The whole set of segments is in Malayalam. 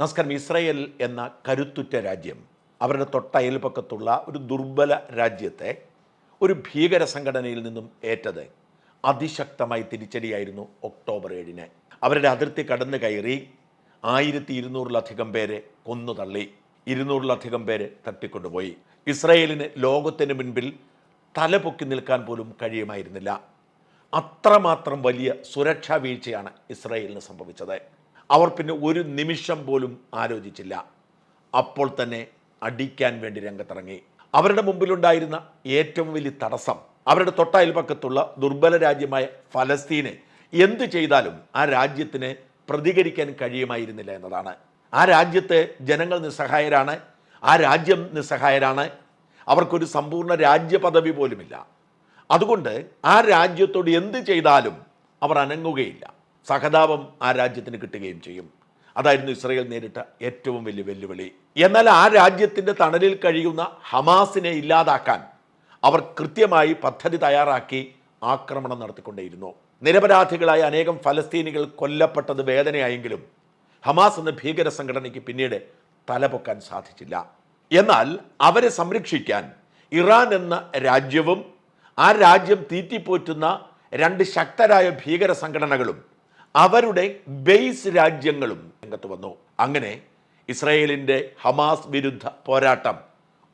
നമസ്കാരം. ഇസ്രയേൽ എന്ന കരുത്തുറ്റ രാജ്യം അവരുടെ തൊട്ടയൽപക്കത്തുള്ള ഒരു ദുർബല രാജ്യത്തെ ഒരു ഭീകര സംഘടനയിൽ നിന്നും ഏറ്റത് അതിശക്തമായി തിരിച്ചടിയായിരുന്നു ഒക്ടോബർ ഏഴിന്. അവരുടെ അതിർത്തി കടന്നു കയറി ആയിരത്തി ഇരുന്നൂറിലധികം പേരെ കൊന്നു തള്ളി. ഇരുന്നൂറിലധികം പേരെ തട്ടിക്കൊണ്ടുപോയി. ഇസ്രയേലിന് ലോകത്തിന് മുൻപിൽ തലപൊക്കി നിൽക്കാൻ പോലും കഴിയുമായിരുന്നില്ല. അത്രമാത്രം വലിയ സുരക്ഷാ വീഴ്ചയാണ് ഇസ്രയേലിന് സംഭവിച്ചത്. അവർ പിന്നെ ഒരു നിമിഷം പോലും ആലോചിച്ചില്ല. അപ്പോൾ തന്നെ അടിക്കാൻ വേണ്ടി രംഗത്തിറങ്ങി. അവരുടെ മുമ്പിലുണ്ടായിരുന്ന ഏറ്റവും വലിയ തടസ്സം അവരുടെ തൊട്ടയൽപക്കത്തുള്ള ദുർബല രാജ്യമായ ഫലസ്തീന് എന്തു ചെയ്താലും ആ രാജ്യത്തിന് പ്രതികരിക്കാൻ കഴിയുമായിരുന്നില്ല എന്നതാണ്. ആ രാജ്യത്തെ ജനങ്ങൾ നിസ്സഹായരാണ് ആ രാജ്യം നിസ്സഹായരാണ്. അവർക്കൊരു സമ്പൂർണ രാജ്യപദവി പോലുമില്ല. അതുകൊണ്ട് ആ രാജ്യത്തോട് എന്ത് ചെയ്താലും അവർ അനങ്ങുകയില്ല. സഹതാപം ആ രാജ്യത്തിന് കിട്ടുകയും ചെയ്യും. അതായിരുന്നു ഇസ്രയേൽ നേരിട്ട ഏറ്റവും വലിയ വെല്ലുവിളി. എന്നാൽ ആ രാജ്യത്തിന്റെ തണലിൽ കഴിയുന്ന ഹമാസിനെ ഇല്ലാതാക്കാൻ അവർ കൃത്യമായി പദ്ധതി തയ്യാറാക്കി ആക്രമണം നടത്തിക്കൊണ്ടേയിരുന്നു. നിരപരാധികളായ അനേകം ഫലസ്തീനികൾ കൊല്ലപ്പെട്ടത് വേദനയായെങ്കിലും ഹമാസ് എന്ന ഭീകര സംഘടനയ്ക്ക് പിന്നീട് തലപൊക്കാൻ സാധിച്ചില്ല. എന്നാൽ അവരെ സംരക്ഷിക്കാൻ ഇറാൻ എന്ന രാജ്യവും ആ രാജ്യം തീറ്റിപ്പോറ്റുന്ന രണ്ട് ശക്തരായ ഭീകര സംഘടനകളും അവരുടെ ബേസ് രാജ്യങ്ങളും രംഗത്ത് വന്നു. അങ്ങനെ ഇസ്രയേലിന്റെ ഹമാസ് വിരുദ്ധ പോരാട്ടം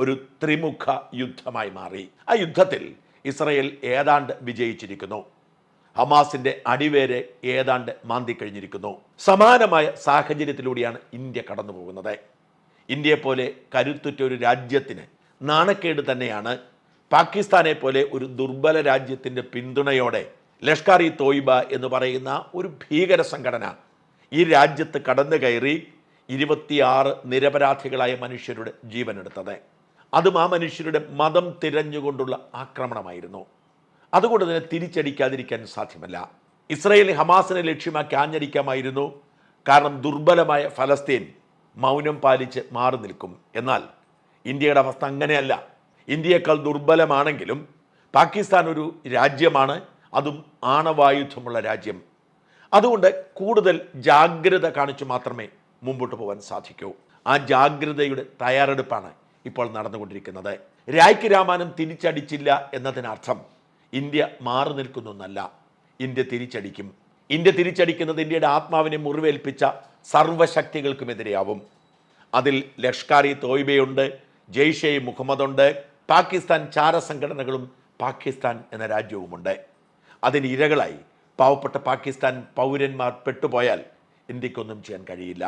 ഒരു ത്രിമുഖ യുദ്ധമായി മാറി. ആ യുദ്ധത്തിൽ ഇസ്രയേൽ ഏതാണ്ട് വിജയിച്ചിരിക്കുന്നു. ഹമാസിന്റെ അടിവേരെ ഏതാണ്ട് മാന്തിക്കഴിഞ്ഞിരിക്കുന്നു. സമാനമായ സാഹചര്യത്തിലൂടെയാണ് ഇന്ത്യ കടന്നു പോകുന്നത് ഇന്ത്യയെ പോലെ കരുത്തുറ്റ ഒരു രാജ്യത്തിന് നാണക്കേട് തന്നെയാണ്. പാകിസ്ഥാനെ പോലെ ഒരു ദുർബല രാജ്യത്തിന്റെ പിന്തുണയോടെ ലഷ്കർ ഇ തോയിബ എന്ന് പറയുന്ന ഒരു ഭീകര സംഘടന ഈ രാജ്യത്ത് കടന്നു കയറി ഇരുപത്തിയാറ് നിരപരാധികളായ മനുഷ്യരുടെ ജീവനെടുത്തത്. അതും ആ മനുഷ്യരുടെ മതം തിരഞ്ഞുകൊണ്ടുള്ള ആക്രമണമായിരുന്നു. അതുകൊണ്ട് തന്നെ തിരിച്ചടിക്കാതിരിക്കാൻ സാധ്യമല്ല. ഇസ്രയേൽ ഹമാസിനെ ലക്ഷ്യമാക്കി ആഞ്ഞടിക്കാമായിരുന്നു. കാരണം ദുർബലമായ ഫലസ്തീൻ മൗനം പാലിച്ച് മാറി നിൽക്കും. എന്നാൽ ഇന്ത്യയുടെ അവസ്ഥ അങ്ങനെയല്ല. ഇന്ത്യയേക്കാൾ ദുർബലമാണെങ്കിലും പാകിസ്ഥാൻ ഒരു രാജ്യമാണ്. അതും ആണവായുധമുള്ള രാജ്യം. അതുകൊണ്ട് കൂടുതൽ ജാഗ്രത കാണിച്ചു മാത്രമേ മുമ്പോട്ട് പോകാൻ സാധിക്കൂ. ആ ജാഗ്രതയുടെ തയ്യാറെടുപ്പാണ് ഇപ്പോൾ നടന്നുകൊണ്ടിരിക്കുന്നത്. രായ്ക്ക് രാമാനം തിരിച്ചടിച്ചില്ല എന്നതിനർത്ഥം ഇന്ത്യ മാറി നിൽക്കുന്നൊന്നല്ല. ഇന്ത്യ തിരിച്ചടിക്കും. ഇന്ത്യ തിരിച്ചടിക്കുന്നത് ഇന്ത്യയുടെ ആത്മാവിനെ മുറിവേൽപ്പിച്ച സർവശക്തികൾക്കുമെതിരെയാവും അതിൽ ലഷ്കർ ഇ തോയ്ബയുണ്ട് ജെയ്ഷെ ഇ മുഹമ്മദുണ്ട് പാകിസ്ഥാൻ ചാരസംഘടനകളും പാകിസ്ഥാൻ എന്ന രാജ്യവുമുണ്ട്. അതിന് ഇരകളായി. പാവപ്പെട്ട പാകിസ്ഥാൻ പൗരന്മാർ പെട്ടുപോയാൽ ഇന്ത്യക്കൊന്നും ചെയ്യാൻ കഴിയില്ല.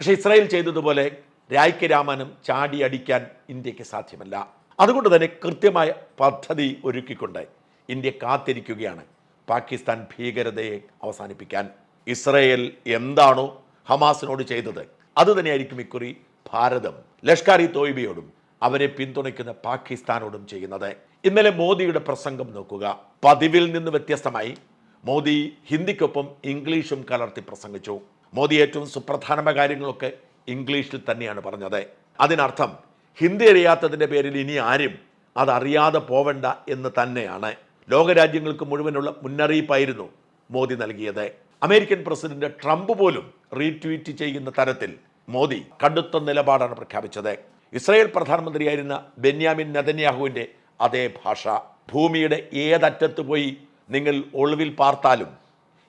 പക്ഷേ ഇസ്രായേൽ ചെയ്തതുപോലെ രായ്ക്ക് രാമനും ചാടി അടിക്കാൻ ഇന്ത്യയ്ക്ക് സാധ്യമല്ല. അതുകൊണ്ട് തന്നെ കൃത്യമായ പദ്ധതി ഒരുക്കിക്കൊണ്ട് ഇന്ത്യ കാത്തിരിക്കുകയാണ് പാകിസ്ഥാൻ ഭീകരതയെ അവസാനിപ്പിക്കാൻ. ഇസ്രയേൽ എന്താണോ ഹമാസിനോട് ചെയ്തത് അത് തന്നെയായിരിക്കും ഇക്കുറി ഭാരതം ലഷ്കർ ഇ തോയ്ബയോടും അവരെ പിന്തുണയ്ക്കുന്ന പാകിസ്ഥാനോടും ചെയ്യുന്നത്. ഇന്നലെ മോദിയുടെ പ്രസംഗം നോക്കുക. പതിവിൽ നിന്ന് വ്യത്യസ്തമായി മോദി ഹിന്ദിക്കൊപ്പം ഇംഗ്ലീഷും കലർത്തി പ്രസംഗിച്ചു. മോദി ഏറ്റവും സുപ്രധാനമായ കാര്യങ്ങളൊക്കെ ഇംഗ്ലീഷിൽ തന്നെയാണ് പറഞ്ഞത്. അതിനർത്ഥം ഹിന്ദി അറിയാത്തതിന്റെ പേരിൽ ഇനി ആരും അതറിയാതെ പോവണ്ട എന്ന് തന്നെയാണ്. ലോകരാജ്യങ്ങൾക്ക് മുഴുവനുള്ള മുന്നറിയിപ്പായിരുന്നു മോദി നൽകിയത്. അമേരിക്കൻ പ്രസിഡന്റ് ട്രംപ് പോലും റീട്വീറ്റ് ചെയ്യുന്ന തരത്തിൽ മോദി കടുത്ത നിലപാടാണ് പ്രഖ്യാപിച്ചത്. ഇസ്രായേൽ പ്രധാനമന്ത്രിയായിരുന്ന ബെന്യാമിൻ നെതന്യാഹുവിന്റെ അതേ ഭാഷ. ഭൂമിയുടെ ഏതറ്റത്ത് പോയി നിങ്ങൾ ഒളിവിൽ പാർത്താലും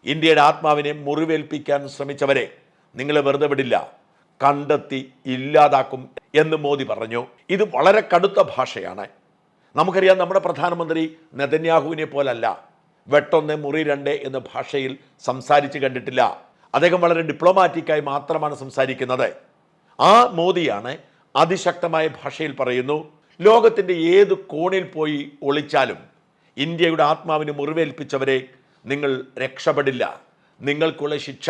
ഇന്ത്യയുടെ ആത്മാവിനെ മുറിവേൽപ്പിക്കാൻ ശ്രമിച്ചവരെ നിങ്ങൾ വെറുതെ വിടില്ല. കണ്ടെത്തി ഇല്ലാതാക്കും എന്ന് മോദി പറഞ്ഞു. ഇത് വളരെ കടുത്ത ഭാഷയാണ്. നമുക്കറിയാം നമ്മുടെ പ്രധാനമന്ത്രി നെതന്യാഹുവിനെ പോലല്ല. വെട്ടൊന്ന് മുറി രണ്ട് എന്ന ഭാഷയിൽ സംസാരിച്ച് കണ്ടിട്ടില്ല. അദ്ദേഹം വളരെ ഡിപ്ലോമാറ്റിക്കായി മാത്രമാണ് സംസാരിക്കുന്നത്. ആ മോദിയാണ് അതിശക്തമായ ഭാഷയിൽ പറയുന്നു ലോകത്തിന്റെ ഏത് കോണിൽ പോയി ഒളിച്ചാലും ഇന്ത്യയുടെ ആത്മാവിന് മുറിവേൽപ്പിച്ചവരെ നിങ്ങൾ രക്ഷപ്പെടില്ല. നിങ്ങൾക്കുള്ള ശിക്ഷ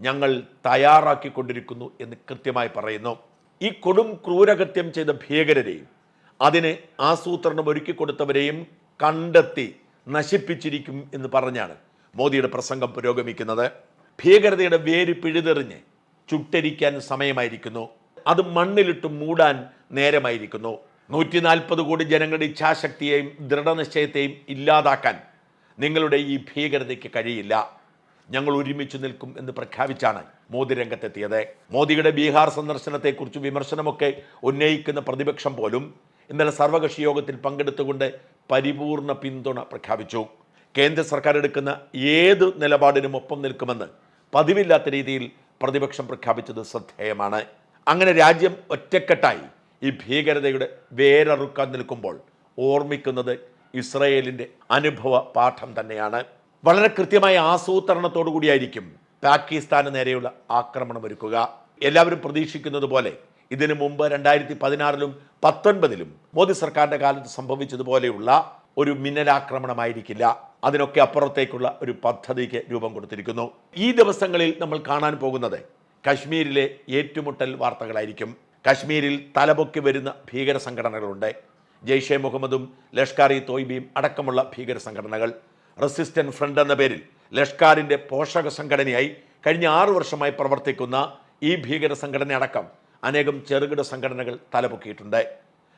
ഞങ്ങൾ തയ്യാറാക്കിക്കൊണ്ടിരിക്കുന്നു എന്ന് കൃത്യമായി പറയുന്നു. ഈ കൊടും ക്രൂരകൃത്യം ചെയ്ത ഭീകരരെയും അതിന് ആസൂത്രണം ഒരുക്കി കൊടുത്തവരെയും കണ്ടെത്തി നശിപ്പിച്ചിരിക്കും എന്ന് പറഞ്ഞാണ് മോദിയുടെ പ്രസംഗം പുരോഗമിക്കുന്നത്. ഭീകരതയുടെ വേര് പിഴുതെറിഞ്ഞ് ചുട്ടരിക്കാൻ സമയമായിരിക്കുന്നു. അത് മണ്ണിലിട്ട് മൂടാൻ നേരമായിരിക്കുന്നു. നൂറ്റി നാൽപ്പത് കോടി ജനങ്ങളുടെ ഇച്ഛാശക്തിയെയും ദൃഢനിശ്ചയത്തെയും ഇല്ലാതാക്കാൻ നിങ്ങളുടെ ഈ ഭീകരതയ്ക്ക് കഴിയില്ല. ഞങ്ങൾ ഒരുമിച്ച് നിൽക്കും എന്ന് പ്രഖ്യാപിച്ചാണ് മോദി രംഗത്തെത്തിയത്. മോദിയുടെ ബീഹാർ സന്ദർശനത്തെക്കുറിച്ച് വിമർശനമൊക്കെ ഉന്നയിക്കുന്ന പ്രതിപക്ഷം പോലും ഇന്നലെ സർവകക്ഷി യോഗത്തിൽ പങ്കെടുത്തുകൊണ്ട് പരിപൂർണ പിന്തുണ പ്രഖ്യാപിച്ചു. കേന്ദ്ര സർക്കാർ എടുക്കുന്ന ഏത് നിലപാടിനും ഒപ്പം നിൽക്കുമെന്ന് പതിവില്ലാത്ത രീതിയിൽ പ്രതിപക്ഷം പ്രഖ്യാപിച്ചത് ശ്രദ്ധേയമാണ്. അങ്ങനെ രാജ്യം ഒറ്റക്കെട്ടായി. ഈ ഭീകരതയുടെ വേരറുക്കാൻ നിൽക്കുമ്പോൾ ഓർമ്മിക്കുന്നത് ഇസ്രയേലിന്റെ അനുഭവ പാഠം തന്നെയാണ്. വളരെ കൃത്യമായ ആസൂത്രണത്തോടു കൂടിയായിരിക്കും പാകിസ്ഥാന് നേരെയുള്ള ആക്രമണം ഒരുക്കുക. എല്ലാവരും പ്രതീക്ഷിക്കുന്നത് പോലെ ഇതിനു മുമ്പ് രണ്ടായിരത്തി പതിനാറിലും പത്തൊൻപതിലും മോദി സർക്കാരിന്റെ കാലത്ത് സംഭവിച്ചതുപോലെയുള്ള ഒരു മിന്നലാക്രമണമായിരിക്കില്ല. അതിനൊക്കെ അപ്പുറത്തേക്കുള്ള ഒരു പദ്ധതിക്ക് രൂപം കൊടുത്തിരിക്കുന്നു. ഈ ദിവസങ്ങളിൽ നമ്മൾ കാണാൻ പോകുന്നത് കശ്മീരിലെ ഏറ്റുമുട്ടൽ വാർത്തകളായിരിക്കും. കശ്മീരിൽ തലപൊക്കി വരുന്ന ഭീകര സംഘടനകളുണ്ട് ജെയ്ഷെ മുഹമ്മദും ലഷ്കാർ ഇ തോയ്ബിയും അടക്കമുള്ള ഭീകര സംഘടനകൾ റെസിസ്റ്റന്റ് ഫ്രണ്ട് എന്ന പേരിൽ ലഷ്കാറിന്റെ പോഷക സംഘടനയായി കഴിഞ്ഞ ആറു വർഷമായി പ്രവർത്തിക്കുന്ന ഈ ഭീകര സംഘടന അടക്കം അനേകം ചെറുകിട സംഘടനകൾ തലപൊക്കിയിട്ടുണ്ട്.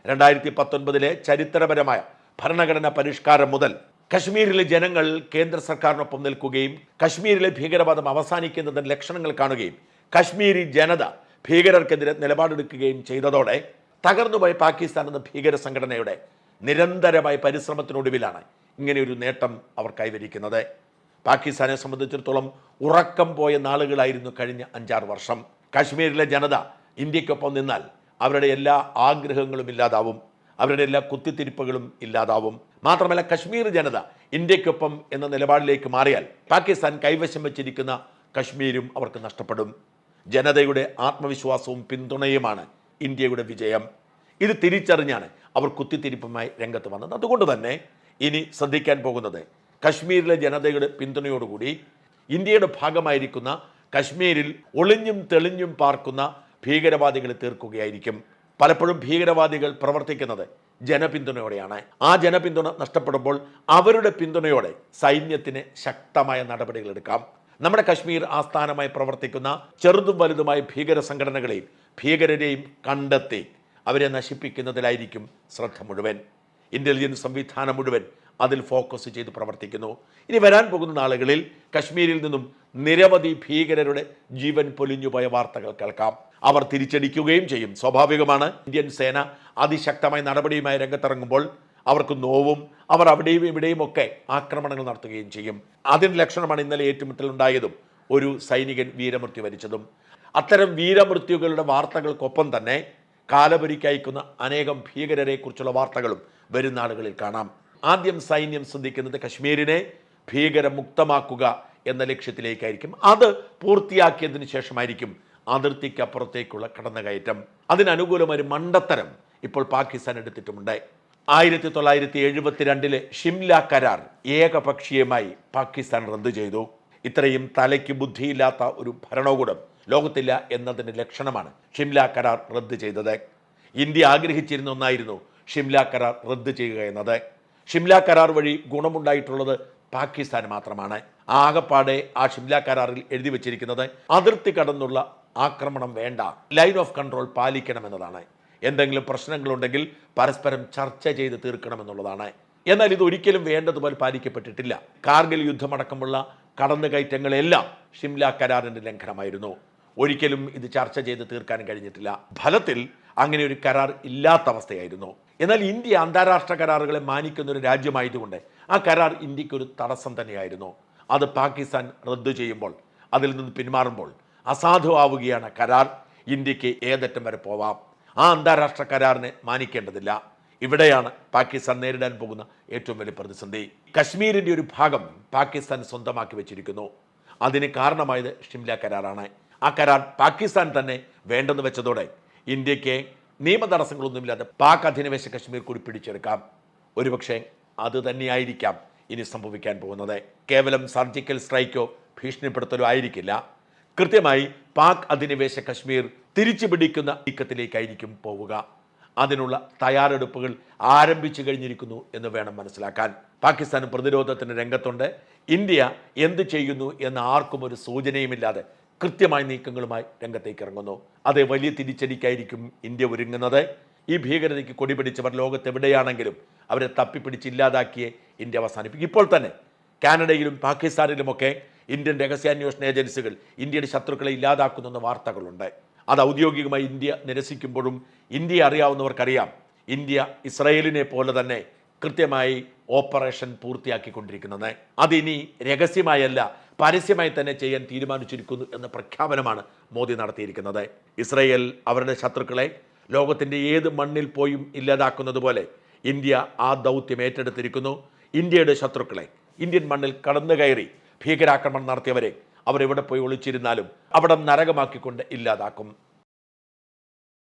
രണ്ടായിരത്തി പത്തൊൻപതിലെ ചരിത്രപരമായ ഭരണഘടനാ പരിഷ്കാരം മുതൽ കശ്മീരിലെ ജനങ്ങൾ കേന്ദ്ര സർക്കാരിനൊപ്പം നിൽക്കുകയും കശ്മീരിലെ ഭീകരവാദം അവസാനിക്കുന്നതിന് ലക്ഷണങ്ങൾ കാണുകയും കശ്മീരി ജനത ഭീകരർക്കെതിരെ നിലപാടെടുക്കുകയും ചെയ്തതോടെ തകർന്നുപോയ പാകിസ്ഥാൻ എന്ന ഭീകര സംഘടനയുടെ നിരന്തരമായ പരിശ്രമത്തിനൊടുവിലാണ് ഇങ്ങനെയൊരു നേട്ടം അവർ കൈവരിക്കുന്നത്. പാകിസ്ഥാനെ സംബന്ധിച്ചിടത്തോളം ഉറക്കം പോയ നാളുകളായിരുന്നു കഴിഞ്ഞ അഞ്ചാറ് വർഷം. കാശ്മീരിലെ ജനത ഇന്ത്യക്കൊപ്പം നിന്നാൽ അവരുടെ എല്ലാ ആഗ്രഹങ്ങളും ഇല്ലാതാവും. അവരുടെ എല്ലാ കുത്തിത്തിരിപ്പുകളും ഇല്ലാതാവും. മാത്രമല്ല കശ്മീർ ജനത ഇന്ത്യക്കൊപ്പം എന്ന നിലപാടിലേക്ക് മാറിയാൽ പാകിസ്ഥാൻ കൈവശം വച്ചിരിക്കുന്ന കശ്മീരും അവർക്ക് നഷ്ടപ്പെടും. ജനതയുടെ ആത്മവിശ്വാസവും പിന്തുണയുമാണ് ഇന്ത്യയുടെ വിജയം. ഇത് തിരിച്ചറിഞ്ഞാണ് അവർ കുത്തിത്തിരിപ്പുമായി രംഗത്ത് വന്നത്. അതുകൊണ്ട് തന്നെ ഇനി ശ്രദ്ധിക്കാൻ പോകുന്നത് കശ്മീരിലെ ജനതയുടെ പിന്തുണയോടുകൂടി ഇന്ത്യയുടെ ഭാഗമായിരിക്കുന്ന കശ്മീരിൽ ഒളിഞ്ഞും തെളിഞ്ഞും പാർക്കുന്ന ഭീകരവാദികളെ തീർക്കുകയായിരിക്കും. പലപ്പോഴും ഭീകരവാദികൾ പ്രവർത്തിക്കുന്നത് ജനപിന്തുണയോടെയാണ്. ആ ജനപിന്തുണ നഷ്ടപ്പെടുമ്പോൾ അവരുടെ പിന്തുണയോടെ സൈന്യത്തിന് ശക്തമായ നടപടികൾ എടുക്കാം. നമ്മുടെ കശ്മീർ ആസ്ഥാനമായി പ്രവർത്തിക്കുന്ന ചെറുതും വലുതുമായ ഭീകര സംഘടനകളെയും ഭീകരരെയും കണ്ടെത്തി അവരെ നശിപ്പിക്കുന്നതിലായിരിക്കും ശ്രദ്ധ മുഴുവൻ. ഇന്റലിജൻസ് സംവിധാനം മുഴുവൻ അതിൽ ഫോക്കസ് ചെയ്ത് പ്രവർത്തിക്കുന്നു. ഇനി വരാൻ പോകുന്ന നാളുകളിൽ കശ്മീരിൽ നിന്നും നിരവധി ഭീകരരുടെ ജീവൻ പൊലിഞ്ഞുപോയ വാർത്തകൾ കേൾക്കാം. അവർ തിരിച്ചടിക്കുകയും ചെയ്യും. സ്വാഭാവികമാണ് ഇന്ത്യൻ സേന അതിശക്തമായ നടപടിയുമായി രംഗത്തിറങ്ങുമ്പോൾ അവർക്ക് നോവും അവർ അവിടെയും ഇവിടെയും ഒക്കെ ആക്രമണങ്ങൾ നടത്തുകയും ചെയ്യും. അതിന് ലക്ഷണമാണ് ഇന്നലെ ഏറ്റുമുട്ടലുണ്ടായതും ഒരു സൈനികൻ വീരമൃത്യു വരിച്ചതും. അത്തരം വീരമൃത്യുകളുടെ വാർത്തകൾക്കൊപ്പം തന്നെ കാലപുരിക്കയക്കുന്ന അനേകം ഭീകരരെ കുറിച്ചുള്ള വാർത്തകളും വരും നാളുകളിൽ കാണാം. ആദ്യം സൈന്യം ശ്രദ്ധിക്കുന്നത് കശ്മീരിനെ ഭീകരമുക്തമാക്കുക എന്ന ലക്ഷ്യത്തിലേക്കായിരിക്കും. അത് പൂർത്തിയാക്കിയതിനു ശേഷമായിരിക്കും അതിർത്തിക്കപ്പുറത്തേക്കുള്ള കടന്നുകയറ്റം. അതിനനുകൂലമായ മണ്ടത്തരം ഇപ്പോൾ പാകിസ്ഥാൻ എടുത്തിട്ടുമുണ്ട്. ആയിരത്തി തൊള്ളായിരത്തി എഴുപത്തിരണ്ടിലെ ഷിംല കരാർ ഏകപക്ഷീയമായി പാകിസ്ഥാൻ റദ്ദു ചെയ്തു. ഇത്രയും തലയ്ക്ക് ബുദ്ധിയില്ലാത്ത ഒരു ഭരണകൂടം ലോകത്തില്ല എന്നതിന്റെ ലക്ഷണമാണ് ഷിംല കരാർ റദ്ദു ചെയ്തത്. ഇന്ത്യ ആഗ്രഹിച്ചിരുന്ന ഒന്നായിരുന്നു ഷിംല കരാർ റദ്ദു ചെയ്യുക എന്നത്. ഷിംല കരാർ വഴി ഗുണമുണ്ടായിട്ടുള്ളത് പാകിസ്ഥാൻ മാത്രമാണ്. ആകപ്പാടെ ആ ഷിംല കരാറിൽ എഴുതി വച്ചിരിക്കുന്നത് അതിർത്തി കടന്നുള്ള ആക്രമണം വേണ്ട ലൈൻ ഓഫ് കൺട്രോൾ പാലിക്കണമെന്നതാണ്. എന്തെങ്കിലും പ്രശ്നങ്ങളുണ്ടെങ്കിൽ പരസ്പരം ചർച്ച ചെയ്ത് തീർക്കണമെന്നുള്ളതാണ്. എന്നാൽ ഇത് ഒരിക്കലും വേണ്ടതുപോലെ പാലിക്കപ്പെട്ടിട്ടില്ല. കാർഗിൽ യുദ്ധമടക്കമുള്ള കടന്നുകയറ്റങ്ങളെല്ലാം ഷിംല കരാറിന്റെ ലംഘനമായിരുന്നു. ഒരിക്കലും ഇത് ചർച്ച ചെയ്ത് തീർക്കാൻ കഴിഞ്ഞിട്ടില്ല. ഫലത്തിൽ അങ്ങനെ ഒരു കരാർ ഇല്ലാത്ത അവസ്ഥയായിരുന്നു. എന്നാൽ ഇന്ത്യ അന്താരാഷ്ട്ര കരാറുകളെ മാനിക്കുന്ന ഒരു രാജ്യമായതുകൊണ്ട് ആ കരാർ ഇന്ത്യയ്ക്ക് ഒരു തടസ്സം തന്നെയായിരുന്നു. അത് പാകിസ്ഥാൻ റദ്ദു ചെയ്യുമ്പോൾ അതിൽ നിന്ന് പിന്മാറുമ്പോൾ അസാധുവാവുകയാണ് കരാർ. ഇന്ത്യയ്ക്ക് ഏതറ്റം വരെ പോവാം. ആ അന്താരാഷ്ട്ര കരാറിനെ മാനിക്കേണ്ടതില്ല. ഇവിടെയാണ് പാകിസ്ഥാൻ നേരിടാൻ പോകുന്ന ഏറ്റവും വലിയ പ്രതിസന്ധി. കശ്മീരിന്റെ ഒരു ഭാഗം പാകിസ്ഥാൻ സ്വന്തമാക്കി വെച്ചിരിക്കുന്നു. അതിന് കാരണമായത് ഷിംല കരാറാണ്. ആ കരാർ പാകിസ്ഥാൻ തന്നെ വേണ്ടെന്ന് വെച്ചതോടെ ഇന്ത്യയ്ക്ക് നിയമ തടസ്സങ്ങളൊന്നുമില്ലാതെ പാക് അധിനിവേശ കശ്മീർ കൂടി പിടിച്ചെടുക്കാം. ഒരുപക്ഷെ അത് തന്നെയായിരിക്കാം ഇനി സംഭവിക്കാൻ പോകുന്നത്. കേവലം സർജിക്കൽ സ്ട്രൈക്കോ ഭീഷണിപ്പെടുത്തലോ ആയിരിക്കില്ല. കൃത്യമായി പാക് അധിനിവേശ കശ്മീർ തിരിച്ചു പിടിക്കുന്ന നീക്കത്തിലേക്കായിരിക്കും പോവുക. അതിനുള്ള തയ്യാറെടുപ്പുകൾ ആരംഭിച്ചു കഴിഞ്ഞിരിക്കുന്നു എന്ന് വേണം മനസ്സിലാക്കാൻ. പാകിസ്ഥാൻ പ്രതിരോധത്തിന് രംഗത്തുണ്ട്. ഇന്ത്യ എന്ത് ചെയ്യുന്നു എന്ന് ആർക്കും ഒരു സൂചനയുമില്ലാതെ കൃത്യമായ നീക്കങ്ങളുമായി രംഗത്തേക്ക് ഇറങ്ങുന്നു. അത് വലിയ തിരിച്ചടിക്കായിരിക്കും ഇന്ത്യ ഒരുങ്ങുന്നത്. ഈ ഭീകരതയ്ക്ക് കൊടിപിടിച്ചവർ ലോകത്തെവിടെയാണെങ്കിലും അവരെ തപ്പിപ്പിടിച്ച് ഇല്ലാതാക്കിയേ ഇന്ത്യ അവസാനിപ്പിക്കും. ഇപ്പോൾ തന്നെ കാനഡയിലും പാകിസ്ഥാനിലുമൊക്കെ ഇന്ത്യൻ രഹസ്യാന്വേഷണ ഏജൻസികൾ ഇന്ത്യയുടെ ശത്രുക്കളെ ഇല്ലാതാക്കുന്നെന്ന വാർത്തകളുണ്ട്. അത് ഔദ്യോഗികമായി ഇന്ത്യ നിരസിക്കുമ്പോഴും ഇന്ത്യ അറിയാവുന്നവർക്കറിയാം. ഇന്ത്യ ഇസ്രയേലിനെ പോലെ തന്നെ കൃത്യമായി ഓപ്പറേഷൻ പൂർത്തിയാക്കിക്കൊണ്ടിരിക്കുന്നത്. അതിനി രഹസ്യമായല്ല പരസ്യമായി തന്നെ ചെയ്യാൻ തീരുമാനിച്ചിരിക്കുന്നു എന്ന പ്രഖ്യാപനമാണ് മോദി നടത്തിയിരിക്കുന്നത്. ഇസ്രയേൽ അവരുടെ ശത്രുക്കളെ ലോകത്തിന്റെ ഏത് മണ്ണിൽ പോയും ഇല്ലാതാക്കുന്നത് പോലെ ഇന്ത്യ ആ ദൗത്യം ഏറ്റെടുത്തിരിക്കുന്നു. ഇന്ത്യയുടെ ശത്രുക്കളെ ഇന്ത്യൻ മണ്ണിൽ കടന്നു കയറി ഭീകരാക്രമണം നടത്തിയവരെ അവരെവിടെ പോയി ഒളിച്ചിരുന്നാലും അവിടെ നരകമാക്കിക്കൊണ്ട് ഇല്ലാതാക്കും.